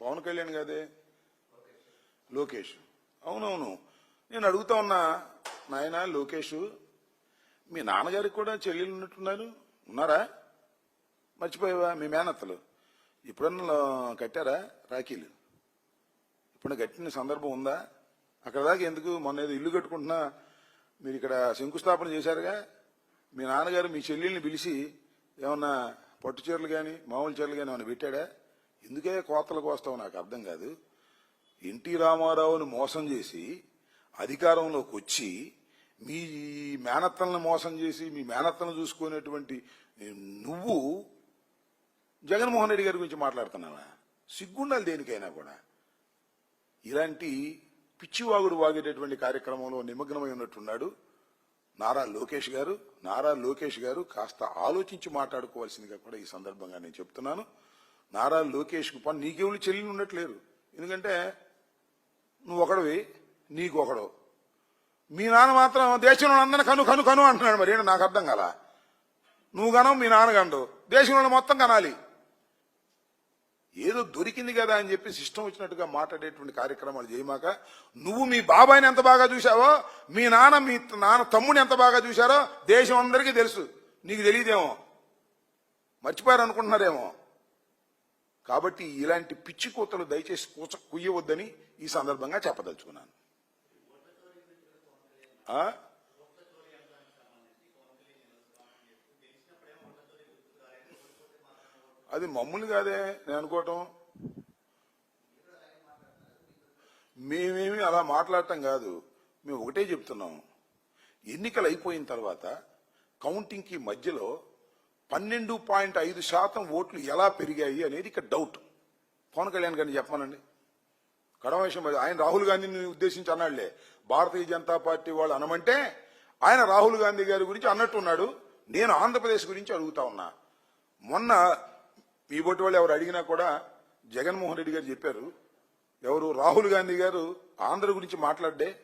పవన్ కళ్యాణ్ కాదే లోకేష్. అవునవును. నేను అడుగుతా ఉన్నా నాయన లోకేష్ మీ నాన్నగారికి కూడా చెల్లెలు ఉన్నట్టున్నారు? ఉన్నారా? మర్చిపోయావా? మీ మేనత్తలు. ఇప్పుడన్నా కట్టారా రాఖీలు? ఇప్పుడు కట్టిన సందర్భం ఉందా? అక్కడ దాకా ఎందుకు? మొన్న ఏదో ఇల్లు కట్టుకుంటున్నా మీరు ఇక్కడ శంకుస్థాపన చేశారుగా? మీ నాన్నగారు మీ చెల్లెల్ని పిలిచి ఏమన్నా పట్టు చీరలు కానీ మామూలు చీరలు కానీ ఏమైనా పెట్టాడా? ఎందుకే కోతలకు వస్తావు నాకు అర్థం కాదు. ఎన్టీ రామారావుని మోసం చేసి అధికారంలోకి వచ్చి మీ మేనత్తలను మోసం చేసి మీ మేనత్తలను చూసుకునేటువంటి నువ్వు జగన్మోహన్ రెడ్డి గారి గురించి మాట్లాడుతున్నావా? సిగ్గుండాలి దేనికైనా కూడా. ఇలాంటి పిచ్చివాగుడు వాగేటటువంటి కార్యక్రమంలో నిమగ్నమై ఉన్నట్టున్నాడు నారా లోకేష్ గారు. నారా లోకేష్ గారు కాస్త ఆలోచించి మాట్లాడుకోవాల్సిందిగా కూడా ఈ సందర్భంగా నేను చెప్తున్నాను. నారా లోకేష్కు పని నీకెవరు చెల్లి ఉండట్లేరు. ఎందుకంటే నువ్వు ఒకడవి నీకు ఒకడు. మీ నాన్న మాత్రం దేశంలో అందరిని కను కను కను అంటున్నాడు మరి. ఏంటి నాకు అర్థం కాల? నువ్వు కనవు మీ నాన్న కండు దేశంలో మొత్తం కనాలి. ఏదో దొరికింది కదా అని చెప్పి సిస్టమ్ వచ్చినట్టుగా మాట్లాడేటువంటి కార్యక్రమాలు చేయమాక నువ్వు మీ బాబాయిని ఎంత బాగా చూశావో మీ నాన్న మీ నాన్న తమ్ముడిని ఎంత బాగా చూశారో దేశం అందరికీ తెలుసు. నీకు తెలియదేమో. మర్చిపోయారు అనుకుంటున్నారేమో కాబట్టి ఇలాంటి పిచ్చి కూతలు దయచేసి కూచ కుయ్యవద్దని ఈ సందర్భంగా చెప్పదలుచుకున్నాను. అది మమ్మల్ని కాదే నేను అనుకోవటం. మేమేమి అలా మాట్లాడటం కాదు. మేము ఒకటే చెప్తున్నాం ఎన్నికలు అయిపోయిన తర్వాత కౌంటింగ్కి మధ్యలో పన్నెండు పాయింట్ ఐదు శాతం ఓట్లు ఎలా పెరిగాయి అనేది ఇక్కడ డౌట్ పవన్ కళ్యాణ్ గారిని చెప్పమనండి. కడమ విషయం ఆయన రాహుల్ గాంధీని ఉద్దేశించి అన్నాడులే. భారతీయ జనతా పార్టీ వాళ్ళు అనమంటే ఆయన రాహుల్ గాంధీ గారి గురించి అన్నట్టున్నాడు నేను ఆంధ్రప్రదేశ్ గురించి అడుగుతా ఉన్నా. మొన్న మీ బొట్టి వాళ్ళు ఎవరు అడిగినా కూడా జగన్మోహన్ రెడ్డి గారు చెప్పారు. ఎవరు? రాహుల్ గాంధీ గారు ఆంధ్ర గురించి మాట్లాడే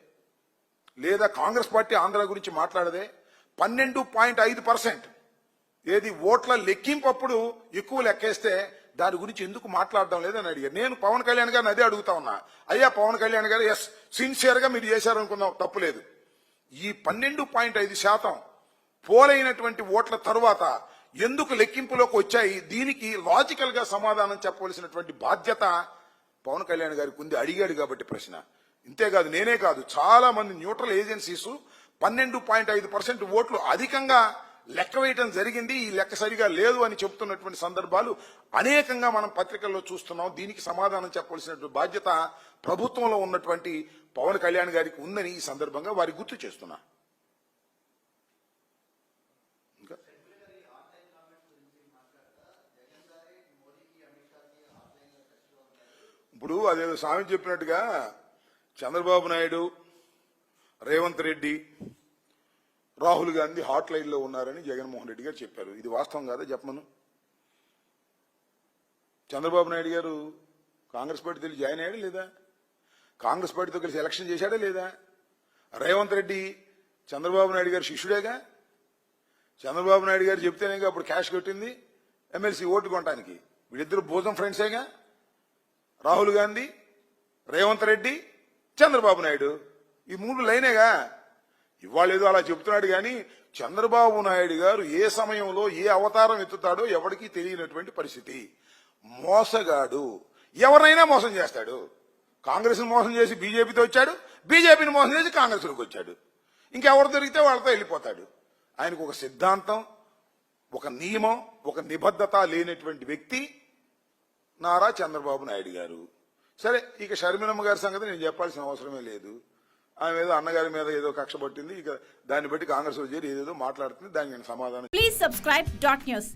లేదా కాంగ్రెస్ పార్టీ ఆంధ్ర గురించి మాట్లాడదే పన్నెండు పాయింట్ ఐదు పర్సెంట్ ఏది ఓట్ల లెక్కింపప్పుడు ఎక్కువ లెక్కేస్తే దాని గురించి ఎందుకు మాట్లాడడం లేదని అడిగారు. నేను పవన్ కళ్యాణ్ గారిని అదే అడుగుతా ఉన్నా. అయ్యా పవన్ కళ్యాణ్ గారు ఎస్ సిన్సియర్గా మీరు చేశారనుకున్నాం తప్పులేదు ఈ పన్నెండు పాయింట్ ఐదు శాతం పోలైనటువంటి ఓట్ల తరువాత ఎందుకు లెక్కింపులోకి వచ్చాయి? దీనికి లాజికల్గా సమాధానం చెప్పవలసినటువంటి బాధ్యత పవన్ కళ్యాణ్ గారికి ఉంది. అడిగాడు కాబట్టి ప్రశ్న. ఇంతేకాదు నేనే కాదు. చాలా మంది న్యూట్రల్ ఏజెన్సీస్ పన్నెండు పాయింట్ ఐదు పర్సెంట్ ఓట్లు అధికంగా లెక్క వేయటం జరిగింది ఈ లెక్క సరిగా లేదు అని చెబుతున్నటువంటి సందర్భాలు అనేకంగా మనం పత్రికల్లో చూస్తున్నాం. దీనికి సమాధానం చెప్పవలసినటువంటి బాధ్యత ప్రభుత్వంలో ఉన్నటువంటి పవన్ కళ్యాణ్ గారికి ఉందని ఈ సందర్భంగా వారి గుర్తు చేస్తున్నా. ఇంకా? ఇప్పుడు అదేదో స్వామి చెప్పినట్టుగా చంద్రబాబు నాయుడు రేవంత్ రెడ్డి రాహుల్ గాంధీ హాట్ లైన్లో ఉన్నారని జగన్మోహన్ రెడ్డి గారు చెప్పారు. ఇది వాస్తవం కాదా చెప్పమను? చంద్రబాబు నాయుడు గారు కాంగ్రెస్ పార్టీతో జాయిన్ అయ్యాడా లేదా? కాంగ్రెస్ పార్టీతో కలిసి ఎలక్షన్ చేశాడా లేదా? రేవంత్ రెడ్డి చంద్రబాబు నాయుడు గారు శిష్యుడేగా? చంద్రబాబు నాయుడు గారు చెప్తేనే అప్పుడు క్యాష్ కొట్టింది ఎమ్మెల్సీ ఓటు కొనడానికి వీళ్ళిద్దరు భోజనం ఫ్రెండ్సేగా రాహుల్ గాంధీ రేవంత్ రెడ్డి చంద్రబాబు నాయుడు. ఈ మూడు లైనేగా? ఇవాళ అలా చెబుతున్నాడు కానీ చంద్రబాబు నాయుడు గారు ఏ సమయంలో ఏ అవతారం ఎత్తుతాడో ఎవరికీ తెలియనటువంటి పరిస్థితి. మోసగాడు. ఎవరినైనా మోసం చేస్తాడు. కాంగ్రెస్ మోసం చేసి బీజేపీతో వచ్చాడు. బీజేపీని మోసం చేసి కాంగ్రెస్లోకి వచ్చాడు. ఇంకెవరు దొరికితే వాళ్ళతో వెళ్ళిపోతాడు. ఆయనకు ఒక సిద్ధాంతం ఒక నియమం ఒక నిబద్ధత లేనటువంటి వ్యక్తి నారా చంద్రబాబు నాయుడు గారు. సరే ఇక షర్మిలమ్మ గారి సంగతి నేను చెప్పాల్సిన అవసరమే లేదు. ఆమె ఏదో అన్నగారి మీద ఏదో కక్ష పట్టింది ఇక దాన్ని బట్టి కాంగ్రెస్ చేరి ఏదేదో మాట్లాడుతుంది దానికి సమాధానం ప్లీజ్ సబ్స్క్రైబ్ డాట్ న్యూస్